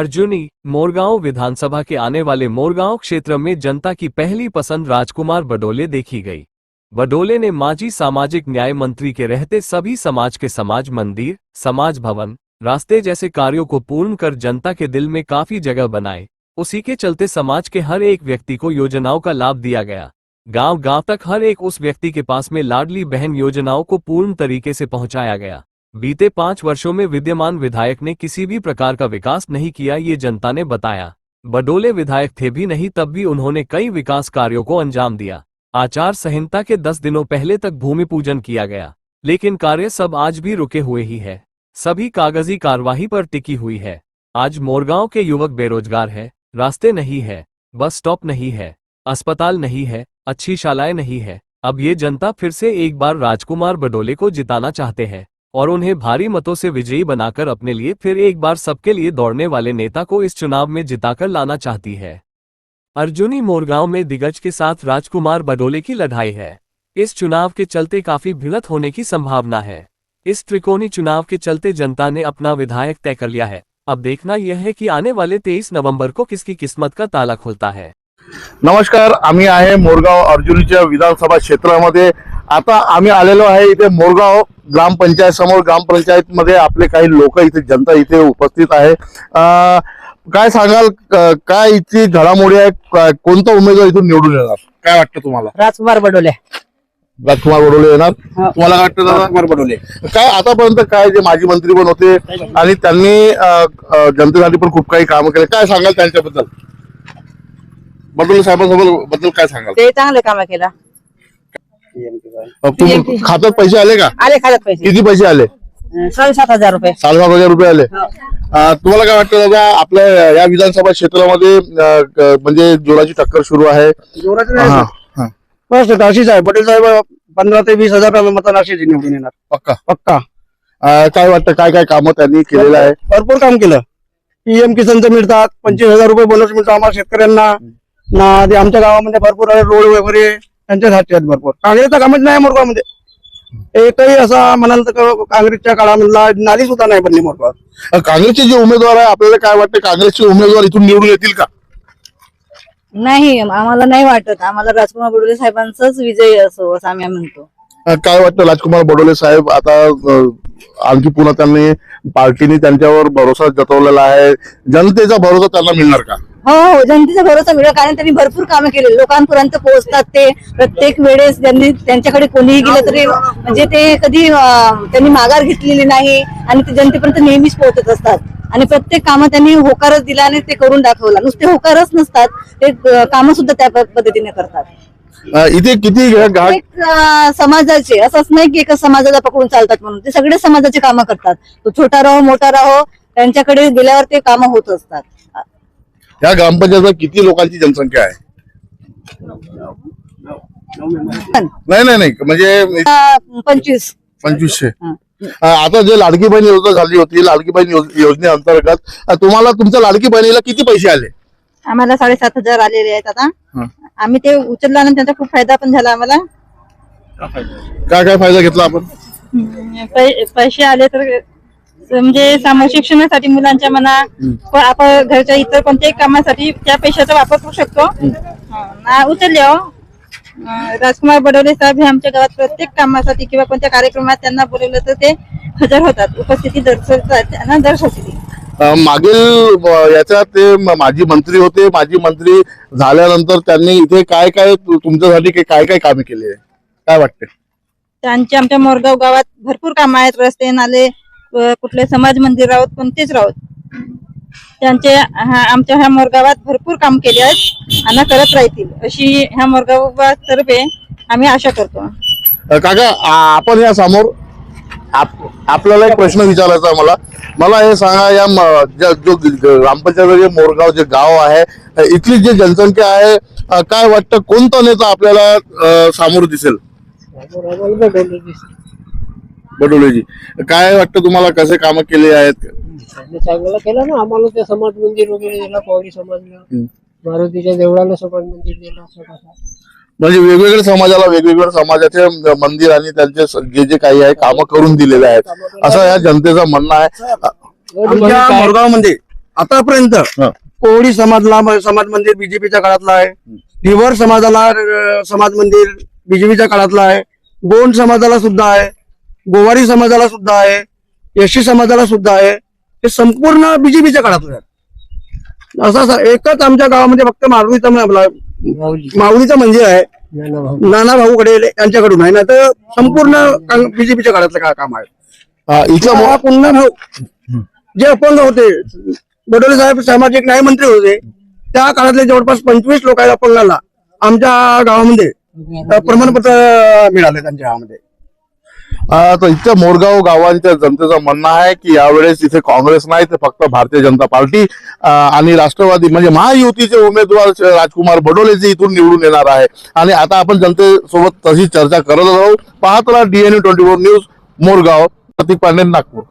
अर्जुनी, मोरगांव विधानसभा के आने वाले मोरगांव क्षेत्र में जनता की पहली पसंद राजकुमार बडोले देखी गई। बडोले ने माजी सामाजिक न्याय मंत्री के रहते सभी समाज के समाज मंदिर, समाज भवन, रास्ते जैसे कार्यों को पूर्ण कर जनता के दिल में काफ़ी जगह बनाए। उसी के चलते समाज के हर एक व्यक्ति को योजनाओं का लाभ दिया गया। गाँव गाँव तक हर एक उस व्यक्ति के पास में लाडली बहन योजनाओं को पूर्ण तरीके से पहुँचाया गया। बीते पाँच वर्षों में विद्यमान विधायक ने किसी भी प्रकार का विकास नहीं किया, ये जनता ने बताया। बडोले विधायक थे भी नहीं, तब भी उन्होंने कई विकास कार्यों को अंजाम दिया। आचार संहिता के दस दिनों पहले तक भूमि पूजन किया गया, लेकिन कार्य सब आज भी रुके हुए ही है। सभी कागज़ी कार्यवाही पर टिकी हुई है। आज मोरगांव के युवक बेरोजगार है, रास्ते नहीं है, बस स्टॉप नहीं है, अस्पताल नहीं है, अच्छी शालाएँ नहीं है। अब ये जनता फिर से एक बार राजकुमार बडोले को जिताना चाहते हैं। और उन्हें भारी मतों से विजयी बनाकर अपने लिए फिर एक बार सबके लिए दौड़ने वाले नेता को इस चुनाव में जिताकर लाना चाहती है। अर्जुनी मोरगांव में दिग्गज के साथ राजकुमार बडोले की लड़ाई है। इस चुनाव के चलते काफ़ी भिड़त होने की संभावना है। इस त्रिकोणी चुनाव के चलते जनता ने अपना विधायक तय कर लिया है। अब देखना यह है कि आने वाले 23 नवंबर को किसकी किस्मत का ताला खुलता है। नमस्कार, आम्ही आहे मोरगाव अर्जुनीच्या विधानसभा क्षेत्रामध्ये. आता आम्ही आलेलो आहे इथे मोरगाव ग्रामपंचायत समोर ग्रामपंचायत मध्ये आपले काही लोक इथे जनता इथे उपस्थित आहे. काय सांगाल काय इथली घडामोडी आहे? कोणता उमेदवार इथून निवडून येणार? काय वाटतं तुम्हाला? राजकुमार बडोले. राजकुमार बडोले येणार. तुम्हाला काय वाटतं? राजकुमार बडोले. काय आतापर्यंत काय जे माजी मंत्री पण होते आणि त्यांनी जनतेसाठी पण खूप काही कामं केले. काय सांगाल त्यांच्याबद्दल? बडोले साहेबांसोबत बद्दल काय सांगाल? ते चांगले काम केला. तुम- खात्यात पैसे आले का? आले खात्यात पैसे. किती पैसे आले? साडेसात हजार रुपये. साडेसात हजार रुपये आले. अं, तुम्हाला काय वाटतं दादा आपल्या या विधानसभा क्षेत्रामध्ये म्हणजे जोराची टक्कर सुरू आहे? जोराचं हा, हा. अशीच आहे. पटेल साहेब पंधरा ते वीस हजार मतांना अशीच निवडून येणार. पक्का? पक्का. काय वाटतं काय काय कामं त्यांनी केलेलं आहे? भरपूर काम केलं. पीएम किसानचं मिळतात पंचवीस हजार रुपये बोनस मिळतो आम्हाला शेतकऱ्यांना. ना ते आमच्या गावामध्ये भरपूर रोड वगैरे. त्यांच्यासाठी आहेत भरपूर. काँग्रेसचं कामच नाही मोरगावमध्ये. एकही असा म्हणाल तर काँग्रेसच्या काळामधला नाली सुद्धा नाही बनली मोरगाव काँग्रेसचे जे उमेदवार आहे आपल्याला काय वाटतं? काँग्रेसचे उमेदवार इथून निवडून येतील का? नाही आम्हाला नाही वाटत. आम्हाला राजकुमार बडोले साहेबांचाच विजय असो असं आम्ही म्हणतो. काय वाटतं राजकुमार बडोले साहेब? आता आणखी पुन्हा त्यांनी पार्टीने त्यांच्यावर भरोसा जतवलेला आहे. जनतेचा भरोसा त्यांना मिळणार का? हो हो जनतेचा भरोसा मिळेल कारण त्यांनी भरपूर कामं केले लोकांपर्यंत पोहोचतात ते. प्रत्येक वेळेस त्यांनी त्यांच्याकडे कोणीही गेलं तरी म्हणजे ते कधी अं, त्यांनी माघार घेतलेली नाही आणि ते जनतेपर्यंत नेहमीच पोहोचत असतात. आणि प्रत्येक कामं त्यांनी होकारच दिला आणि ते करून दाखवला. नुसते होकारच नसतात ते कामं सुद्धा त्या प- पद्धतीने करतात. अं, इथे किती घाट एक अं, समाजाचे असंच नाही की एका समाजाला पकडून चालतात म्हणून ते सगळे समाजाचे कामं करतात. तो छोटा राहो मोठा राहो त्यांच्याकडे गेल्यावर ते कामं होत असतात. या ग्रामपंचायतीत किती लोकांची जनसंख्या आहे? नाही नाही नाही. म्हणजे पंचवीस. पंचवीसशे. हं. आता जे लाडकी बहीण योजना झाली होती लाडकी बहीण योज- योजनेअंतर्गत तुम्हाला तुमच्या लाडकी बहिणीला किती पैसे आले? आम्हाला साडेसात हजार आलेले आहेत आता. आम्ही ते उचलल्यानंतर त्यांचा खूप फायदा पण झाला आम्हाला. काय काय फायदा घेतला आपण? पैसे आले तर म्हणजे सामूहिक शिक्षणासाठी मुलांच्या मना व आपण घरच्या इतर कोणत्याही कामासाठी त्या पैशाचा वापर करू शकतो. हं, उचलले हो. अं, राजकुमार बडोले साहेब हे आमच्या गावात प्रत्येक कामासाठी किंवा कोणत्या कार्यक्रमात त्यांना बोलवलं तर ते हजर होतात. उपस्थिती दर्शवतात त्यांना दर्शवतील अं, मागील अं, याच्यात ते म- माजी मंत्री होते. माजी मंत्री झाल्यानंतर त्यांनी इथे काय काय तु- तुमच्यासाठी काय- काय काय कामे केली? आहे काय वाटते? त्यांचे आमच्या मोरगाव गावात भरपूर कामं आहेत. रस्ते नाले कुठले समाज मंदिर राहोत कोणतेच राहोत. त्यांचे हा आमच्या ह्या मोरगावात भरपूर काम केले आहेत आणि करत राहतील. अशी ह्या मोरगावातर्फे आम्ही आशा करतो. काका आपण या समोर आप- आपल्याला एक प्रश्न विचारायचा आहे मला. मला हे सांगा या जो ग्रामपंचायत जे मोरगाव जे गाव आहे इथली जी जनसंख्या आहे काय वाटतं कोणता नेता आपल्याला समोर दिसेल. बडोलेजी. काय वाटतं तुम्हाला कसे कामं केले आहेत? त्यांनी चांगलं केलं ना. आम्हाला ते समाज मंदिर वगैरे दिला समाजला. मारुतीच्या देवळाला समाज मंदिर दिलं असं कसं म्हणजे वेगवेगळ्या समाजाला वेगवेगळ्या समाजाचे मंदिर आणि त्यांचे स- जे जे काही आहे कामं करून दिलेले आहेत. असं या जनतेचं म्हणणं आहे. आमच्या मोरगावमध्ये आतापर्यंत हा. कोळी समाजला समाज मंदिर बीजेपीच्या काळातला आहे. धिवर समाजाला अं, समाज मंदिर बीजेपीच्या काळातला आहे. गोंड समाजाला सुद्धा आहे. गोवारी समाजाला सुद्धा आहे एसटी समाजाला सुद्धा आहे हे संपूर्ण बीजेपीच्या काळातलं आहे. असा असा एकच आमच्या गावामध्ये फक्त मारुतीचा माऊलीचा मंदिर आहे. नाना भाऊ. घडेल यांच्याकडून आहे. ना तर संपूर्ण बीजेपीच्या काळातलं का- काम आहे. इथलं हा पुन्हा भाऊ. जे अपंग होते बडोले साहेब सामाजिक न्याय मंत्री होते त्या काळातले जवळपास पंचवीस लोक आहेत अपंगाला. आमच्या गावामध्ये प्रमाणपत्र मिळाले त्यांच्या गावामध्ये. तर मोरगाव गावांच्या जनतेचं म्हणणं आहे की यावेळेस इथे काँग्रेस नाही तर फक्त भारतीय जनता पार्टी आणि राष्ट्रवादी म्हणजे महायुतीचे उमेदवार राजकुमार बडोलेचे इथून निवडून येणार आहे. आणि आता आपण जनतेसोबत तशी चर्चा करत राहू पाहत राहा DNA twenty four news Morgaon Pratik Pandey Nagpur.